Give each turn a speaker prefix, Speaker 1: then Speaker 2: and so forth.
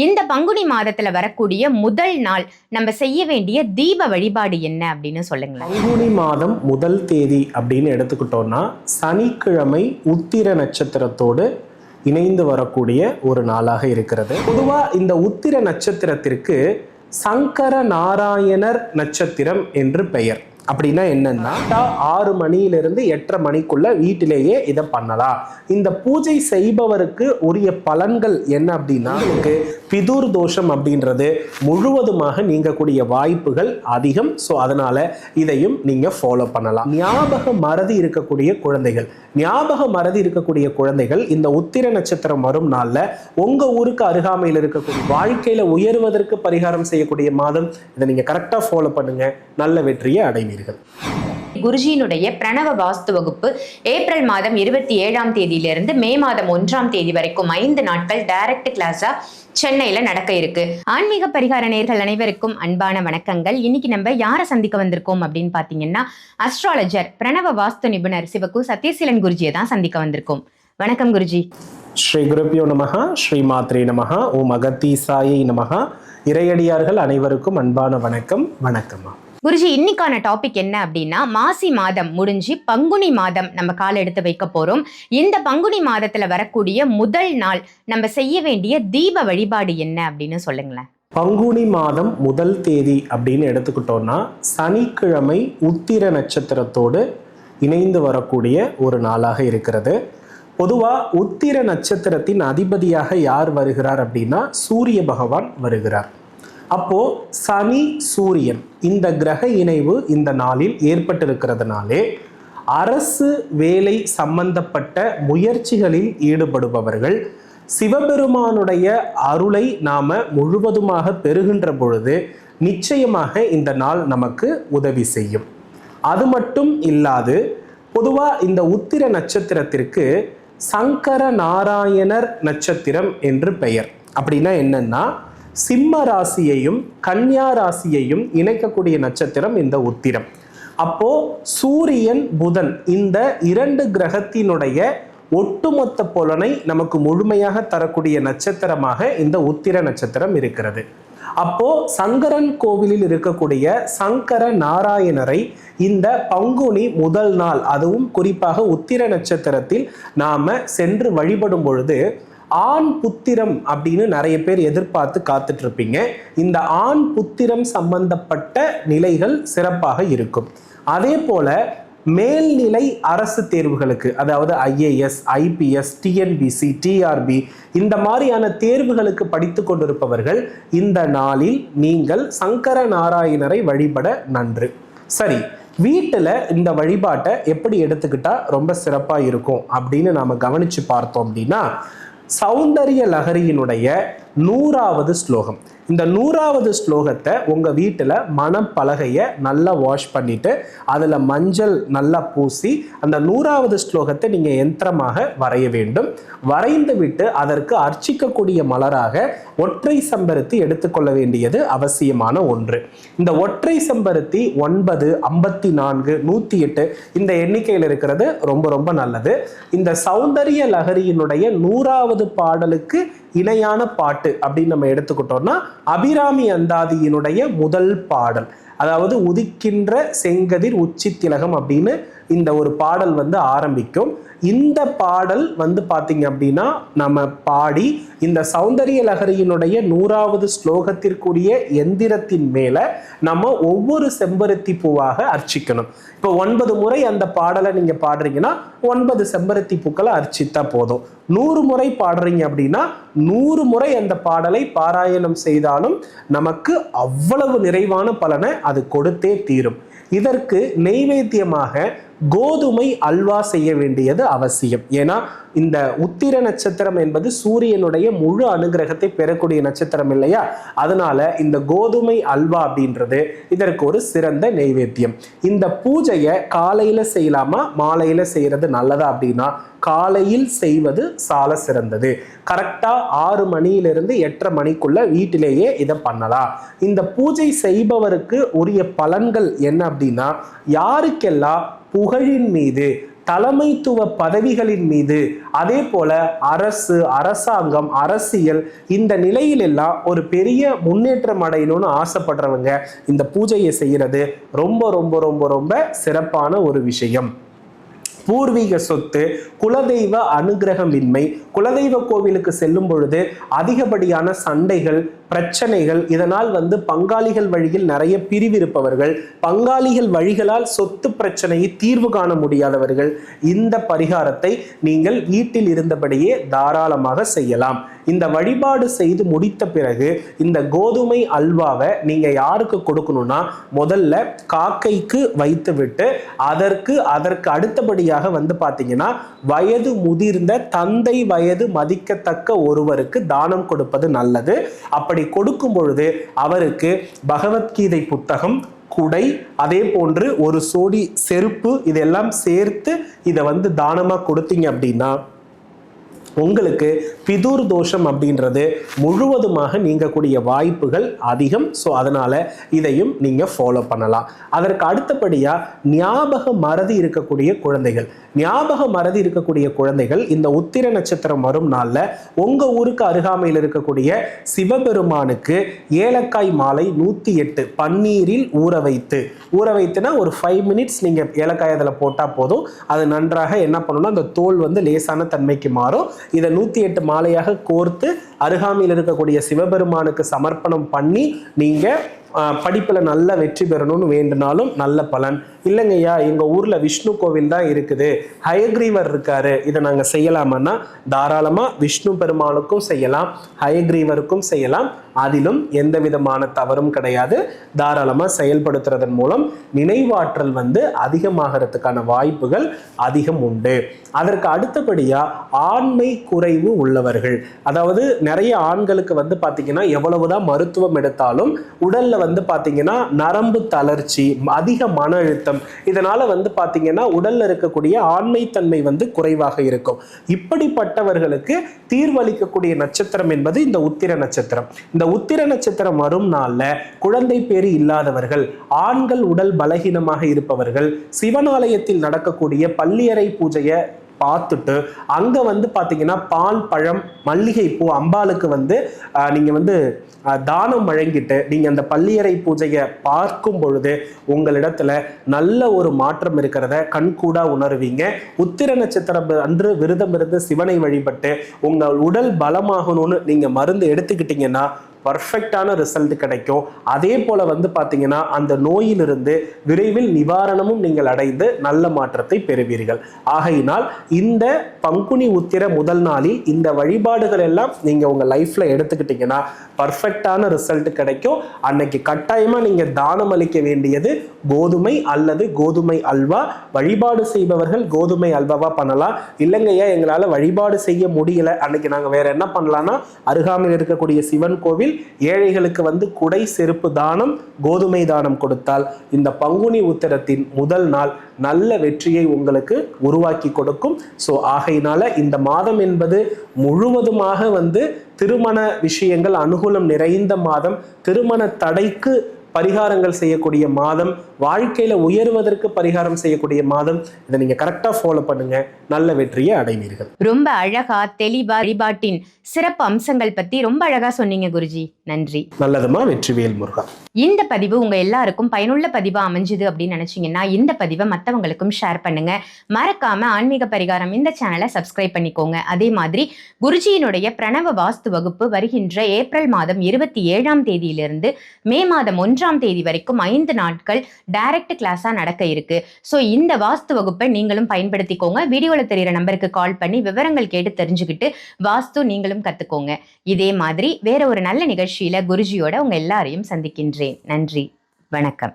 Speaker 1: இந்த பங்குனி மாதத்துல வரக்கூடிய முதல் நாள் நம்ம செய்ய வேண்டிய தீப வழிபாடு என்ன அப்படின்னு சொல்லுங்களேன்.
Speaker 2: பங்குனி மாதம் முதல் தேதி அப்படின்னு எடுத்துக்கிட்டோம்னா சனிக்கிழமை உத்திர நட்சத்திரத்தோடு இணைந்து வரக்கூடிய ஒரு நாளாக இருக்கிறது. பொதுவாக இந்த உத்திர நட்சத்திரத்திற்கு சங்கர நாராயணர் நட்சத்திரம் என்று பெயர். அப்படின்னா என்னன்னா ஆறு மணியிலிருந்து எட்டரை மணிக்குள்ள வீட்டிலேயே இதை பண்ணலாம். இந்த பூஜை செய்பவருக்கு உரிய பலன்கள் என்ன அப்படின்னா பிதுர் தோஷம் அப்படின்றது முழுவதுமாக நீங்கக்கூடிய வாய்ப்புகள் அதிகம். ஸோ அதனால இதையும் நீங்க ஃபாலோ பண்ணலாம். ஞாபக மறதி இருக்கக்கூடிய குழந்தைகள். ஞாபக மறதி இருக்கக்கூடிய குழந்தைகள் இந்த உத்திர நட்சத்திரம் வரும் நாளில் உங்க ஊருக்கு அருகாமையில் இருக்கக்கூடிய வாழ்க்கையில உயர்வதற்கு பரிகாரம் செய்யக்கூடிய மாதம் இதை நீங்க கரெக்டாக ஃபாலோ பண்ணுங்க. நல்ல வெற்றியை அடைவீர்கள்.
Speaker 1: குருஜியினுடைய பிரணவ வாஸ்து வகுப்பு ஏப்ரல் மாதம் இருபத்தி ஏழாம் தேதியிலிருந்து மே மாதம் ஒன்றாம் தேதி வரைக்கும் ஐந்து நாட்கள் டைரக்ட் கிளாஸா சென்னையில நடக்க இருக்கு. ஆன்மீக பரிகார நேர்கள் அனைவருக்கும் அன்பான வணக்கங்கள். இன்னைக்கு நம்ம யாரை சந்திக்க வந்திருக்கோம் அப்படின்னு பாத்தீங்கன்னா அஸ்ட்ராலஜர் பிரணவ வாஸ்து நிபுணர் சிவகு சத்யசீலன் குருஜியை தான் சந்திக்க வந்திருக்கோம். வணக்கம் குருஜி.
Speaker 2: ஸ்ரீ குருப்பியோ நமஹா ஸ்ரீ மாத்ரே நமஹா ஓம் அகத்தீசாயை நமஹா. இறையடியார்கள் அனைவருக்கும் அன்பான வணக்கம் வணக்கம்மா.
Speaker 1: குருஜி இன்னைக்கான டாபிக் என்ன அப்படின்னா மாசி மாதம் முடிஞ்சு பங்குனி மாதம் நம்ம கால எடுத்து வைக்க போறோம். இந்த பங்குனி மாதத்துல வரக்கூடிய முதல் நாள் நம்ம செய்ய வேண்டிய தீப வழிபாடு என்ன அப்படின்னு சொல்லுங்களேன்.
Speaker 2: பங்குனி மாதம் முதல் தேதி அப்படின்னு எடுத்துக்கிட்டோம்னா சனிக்கிழமை உத்திர நட்சத்திரத்தோடு இணைந்து வரக்கூடிய ஒரு நாளாக இருக்கிறது. பொதுவாக உத்திர நட்சத்திரத்தின் அதிபதியாக யார் வருகிறார் அப்படின்னா சூரிய பகவான் வருகிறார். அப்போ சனி சூரியன் இந்த கிரக இணைவு இந்த நாளில் ஏற்பட்டிருக்கிறதுனாலே அரசு வேலை சம்பந்தப்பட்ட முயற்சிகளில் ஈடுபடுபவர்கள் சிவபெருமானுடைய அருளை நாம முழுவதுமாக பெறுகின்ற பொழுது நிச்சயமாக இந்த நாள் நமக்கு உதவி செய்யும். அது மட்டும் இல்லாது பொதுவாக இந்த உத்திர நட்சத்திரத்திற்கு சங்கர நாராயணர் நட்சத்திரம் என்று பெயர். அப்படின்னா என்னன்னா சிம்ம ராசியையும் கன்னியா ராசியையும் இணைக்கக்கூடிய நட்சத்திரம் இந்த உத்திரம். அப்போ சூரியன் புதன் இந்த இரண்டு கிரகத்தினுடைய ஒட்டுமொத்த புலனை நமக்கு முழுமையாக தரக்கூடிய நட்சத்திரமாக இந்த உத்திர நட்சத்திரம் இருக்கிறது. அப்போ சங்கரன் கோவிலில் இருக்கக்கூடிய சங்கர நாராயணரை இந்த பங்குனி முதல் நாள் அதுவும் குறிப்பாக உத்திர நட்சத்திரத்தில் நாம சென்று வழிபடும் பொழுது ஆண் புத்திரம் அப்படின்னு நிறைய பேர் எதிர்பார்த்து காத்துட்டு இருப்பீங்க இந்த ஆண் புத்திரம் சம்பந்தப்பட்ட நிலைகள் சிறப்பாக இருக்கும். அதே போல மேல்நிலை அரசு தேர்வுகளுக்கு அதாவது ஐஏஎஸ் ஐபிஎஸ் டிஎன்பிசி டிஆர்பி இந்த மாதிரியான தேர்வுகளுக்கு படித்து கொண்டிருப்பவர்கள் இந்த நாளில் நீங்கள் சங்கர நாராயணரை வழிபட நன்று. சரி வீட்டில் இந்த வழிபாட்டை எப்படி எடுத்துக்கிட்டா ரொம்ப சிறப்பாக இருக்கும் அப்படின்னு நாம் கவனித்து பார்த்தோம் அப்படின்னா சௌந்தரிய லகரியினுடைய நூறாவது ஸ்லோகம். இந்த நூறாவது ஸ்லோகத்தை உங்கள் வீட்டில் மணப்பலகையை நல்லா வாஷ் பண்ணிவிட்டு அதில் மஞ்சள் நல்லா பூசி அந்த நூறாவது ஸ்லோகத்தை நீங்கள் யந்திரமாக வரைய வேண்டும். வரைந்து விட்டு அதற்கு அர்ச்சிக்கக்கூடிய மலராக ஒற்றை செம்பருத்தி எடுத்துக்கொள்ள வேண்டியது அவசியமான ஒன்று. இந்த ஒற்றை செம்பருத்தி ஒன்பது ஐம்பத்தி நான்கு நூற்றி எட்டு இந்த எண்ணிக்கையில் இருக்கிறது ரொம்ப ரொம்ப நல்லது. இந்த சௌந்தரிய லகரியினுடைய நூறாவது பாடலுக்கு இணையான பாட்டு அப்படின்னு நம்ம எடுத்துக்கிட்டோம்னா அபிராமி அந்தாதியினுடைய முதல் பாடல். அதாவது உதிக்கின்ற செங்கதிர் உச்சி திலகம் அப்படின்னு இந்த ஒரு பாடல் வந்து ஆரம்பிக்கும். இந்த பாடல் வந்து பார்த்தீங்க அப்படின்னா நம்ம பாடி இந்த சௌந்தரிய லகரியினுடைய நூறாவது ஸ்லோகத்திற்குரிய எந்திரத்தின் மேலே நம்ம ஒவ்வொரு செம்பருத்தி பூவாக அர்ச்சிக்கணும். இப்போ ஒன்பது முறை அந்த பாடலை நீங்கள் பாடுறீங்கன்னா ஒன்பது செம்பருத்தி பூக்களை அர்ச்சித்தா போதும். நூறு முறை பாடுறீங்க அப்படின்னா நூறு முறை அந்த பாடலை பாராயணம் செய்தாலும் நமக்கு அவ்வளவு நிறைவான பலனை அது கொடுத்தே தீரும். இதற்கு நெய்வேத்தியமாக கோதுமை அல்வா செய்ய வேண்டியது அவசியம். ஏன்னா இந்த உத்திர நட்சத்திரம் என்பது சூரியனுடைய முழு அனுகிரகத்தை பெறக்கூடிய நட்சத்திரம் இல்லையா? அதனால இந்த கோதுமை அல்வா அப்படின்றது இதற்கு ஒரு சிறந்த நெய்வேத்தியம் இந்த பூஜையை காலையில செய்யலாமா? மாலையில செய்யறது நல்லதா அப்படின்னா காலையில் செய்வது சால சிறந்தது. கரெக்டா ஆறு மணியிலிருந்து எட்டரை மணிக்குள்ள வீட்டிலேயே இதை பண்ணலாம். இந்த பூஜை செய்பவருக்கு உரிய பலன்கள் என்ன அப்படின்னா யாருக்கெல்லாம் புகழின் மீது தலைமைத்துவ பதவிகளின் மீது அதே போல அரசு அரசாங்கம் அரசியல் இந்த நிலையிலெல்லாம் ஒரு பெரிய முன்னேற்றம் அடையணும்னு ஆசைப்படுறவங்க இந்த பூஜையை செய்யறது ரொம்ப ரொம்ப ரொம்ப ரொம்ப சிறப்பான ஒரு விஷயம். பூர்வீக சொத்து குலதெய்வ அனுகிரகமின்மை குலதெய்வ கோவிலுக்கு செல்லும் பொழுது அதிகப்படியான சண்டைகள் பிரச்சனைகள் இதனால் வந்து பங்காளிகள் வழியில் நிறைய பிரிவிருப்பவர்கள் பங்காளிகள் வழிகளால் சொத்து பிரச்சனையை தீர்வு காண முடியாதவர்கள் இந்த பரிகாரத்தை நீங்கள் வீட்டில் இருந்தபடியே தாராளமாக செய்யலாம். இந்த வழிபாடு செய்து முடித்த பிறகு இந்த கோதுமை அல்வாவை நீங்க யாருக்கு கொடுக்கணும்னா முதல்ல காக்கைக்கு வைத்து விட்டு அதற்கு அதற்கு அடுத்தபடியாக வந்து பாத்தீங்கன்னா வயது முதிர்ந்த தந்தை வயது மதிக்கத்தக்க ஒருவருக்கு தானம் கொடுப்பது நல்லது. அப்படி கொடுக்கும் பொழுது அவருக்கு பகவத்கீதை புத்தகம் குடை அதே போன்று ஒரு சோடி செருப்பு இதெல்லாம் சேர்த்து இதை வந்து தானமாக கொடுத்தீங்க அப்படின்னா உங்களுக்கு பிதுர் தோஷம் அப்படின்றது முழுவதுமாக நீங்கக்கூடிய வாய்ப்புகள் அதிகம். ஸோ அதனால இதையும் நீங்க ஃபாலோ பண்ணலாம். அதற்கு அடுத்தபடியா ஞாபக மறதி இருக்கக்கூடிய குழந்தைகள். ஞாபக மறதி இருக்கக்கூடிய குழந்தைகள் இந்த உத்திர நட்சத்திரம் வரும் நாளில் உங்க ஊருக்கு அருகாமையில் இருக்கக்கூடிய சிவபெருமானுக்கு ஏலக்காய் மாலை நூத்தி எட்டு பன்னீரில் ஊற வைத்து. ஊற வைத்துனா ஒரு ஃபைவ் மினிட்ஸ் நீங்க ஏலக்காய் அதில் போட்டா போதும். அது நன்றாக என்ன பண்ணணும்னா அந்த தோல் வந்து லேசான தன்மைக்கு மாறும். இதை நூற்றி எட்டு மாலையாக கோர்த்து அருகாமையில் இருக்கக்கூடிய சிவபெருமானுக்கு சமர்ப்பணம் பண்ணி நீங்கள் படிப்பில் நல்ல வெற்றி பெறணும்னு வேண்டுனாலும் நல்ல பலன். இல்லைங்கய்யா எங்கள் ஊரில் விஷ்ணு கோவில் தான் இருக்குது. ஹயக்ரீவர் இருக்காரு. இதை நாங்கள் செய்யலாமான்னா தாராளமாக விஷ்ணு பெருமானுக்கும் செய்யலாம் ஹயக்ரீவருக்கும் செய்யலாம். அதிலும் எந்த விதமான தவறும் கிடையாது. தாராளமாக செயல்படுத்துறதன் மூலம் நினைவாற்றல் வந்து அதிகமாகிறதுக்கான வாய்ப்புகள் அதிகம் உண்டு. அதற்கு அடுத்தபடியாக ஆண்மை குறைவு உள்ளவர்கள். அதாவது நிறைய ஆண்களுக்கு வந்து பார்த்தீங்கன்னா எவ்வளவுதான் மருத்துவம் எடுத்தாலும் உடலில் வந்து பார்த்தீங்கன்னா நரம்பு தளர்ச்சி அதிக மன அழுத்தம் இதனால வந்து பார்த்தீங்கன்னா உடல்ல இருக்கக்கூடிய ஆண்மைத்தன்மை வந்து குறைவாக இருக்கும். இப்படிப்பட்டவர்களுக்கு தீர்வளிக்கக்கூடிய நட்சத்திரம் என்பது இந்த உத்திர நட்சத்திரம். இந்த உத்திர நட்சத்திரம் வரும் நாளில் குழந்தை பேறு இல்லாதவர்கள் ஆண்கள் உடல் பலகீனமாக இருப்பவர்கள் சிவனாலயத்தில் நடக்கக்கூடிய பள்ளியறை பூஜையை பார்த்துட்டு அங்கே வந்து பார்த்தீங்கன்னா பால் பழம் மல்லிகை பூ அம்பாளுக்கு வந்து நீங்கள் வந்து தானம் வழங்கிட்டு நீங்கள் அந்த பள்ளியறை பூஜையை பார்க்கும் பொழுது உங்களிடத்துல நல்ல ஒரு மாற்றம் இருக்கிறத கண்கூடா உணர்வீங்க. உத்திர நட்சத்திரம் அன்று விரதம் இருந்து சிவனை வழிபட்டு உங்கள் உடல் பலமாகணும்னு நீங்கள் மருந்து எடுத்துக்கிட்டீங்கன்னா பர்ஃபெக்டான ரிசல்ட் கிடைக்கும். அதே போல வந்து பார்த்தீங்கன்னா அந்த நோயிலிருந்து விரைவில் நிவாரணமும் நீங்கள் அடைந்து நல்ல மாற்றத்தை பெறுவீர்கள். ஆகையினால் இந்த பங்குனி உத்திர முதல் நாளில் இந்த வழிபாடுகள் எல்லாம் நீங்கள் உங்கள் லைஃப்பில் எடுத்துக்கிட்டிங்கன்னா பர்ஃபெக்டான ரிசல்ட் கிடைக்கும். அன்னைக்கு கட்டாயமாக நீங்கள் தானம் அளிக்க வேண்டியது கோதுமை அல்லது கோதுமை அல்வா. வழிபாடு செய்பவர்கள் கோதுமை அல்வாவா பண்ணலாம். இல்லைங்கய்யா எங்களால் வழிபாடு செய்ய முடியல. அன்னைக்கு நாங்கள் வேற என்ன பண்ணலாம்னா அருகாமையில் இருக்கக்கூடிய சிவன் கோவில் ஏழைகளுக்கு வந்து குடை செருப்பு தானம் கோதுமை தானம் கொடுத்தால் இந்த பங்குனி உத்திரத்தின் முதல் நாள் நல்ல வெற்றியை உங்களுக்கு உருவாக்கி கொடுக்கும். ஸோ ஆகையினால இந்த மாதம் என்பது முழுவதுமாக வந்து திருமண விஷயங்கள் அனுகூலம் நிறைந்த மாதம். திருமண தடைக்கு பரிகாரங்கள் செய்யக்கூடிய மாதம் வாழ்க்கையில உயர்வதற்கு பரிகாரம் செய்யக்கூடிய மாதம் இதை நீங்க கரெக்டா ஃபாலோ பண்ணுங்க. நல்ல வெற்றியை அடைவீர்கள்.
Speaker 1: ரொம்ப அழகா தெளிவா வழிபாட்டின் சிறப்பு அம்சங்கள் பத்தி ரொம்ப அழகா சொன்னீங்க குருஜி. நன்றி.
Speaker 2: நல்லதுமா வெற்றிவேல் முருகா?
Speaker 1: இந்த பதிவு உங்க எல்லாருக்கும் பயனுள்ள பதிவா அமைஞ்சுது அப்படின்னு நினைச்சீங்கன்னா இந்த பதிவை மற்றவங்களுக்கும் ஷேர் பண்ணுங்க. மறக்காம ஆன்மீக பரிகாரம் இந்த சேனலை சப்ஸ்கிரைப் பண்ணிக்கோங்க. அதே மாதிரி குருஜியினுடைய பிரணவ வாஸ்து வகுப்பு வருகின்ற ஏப்ரல் மாதம் இருபத்தி ஏழாம் தேதியிலிருந்து மே மாதம் ஒன்றாம் தேதி வரைக்கும் ஐந்து நாட்கள் டைரக்ட் கிளாஸா நடக்க இருக்கு. ஸோ இந்த வாஸ்து வகுப்பை நீங்களும் பயன்படுத்திக்கோங்க. வீடியோல தெரியுற நம்பருக்கு கால் பண்ணி விவரங்கள் கேட்டு தெரிஞ்சுக்கிட்டு வாஸ்து நீங்களும் கத்துக்கோங்க. இதே மாதிரி வேற ஒரு நல்ல நிகழ்ச்சியில குருஜியோட உங்க எல்லாரையும் சந்திக்கின்றேன். நன்றி. வணக்கம்.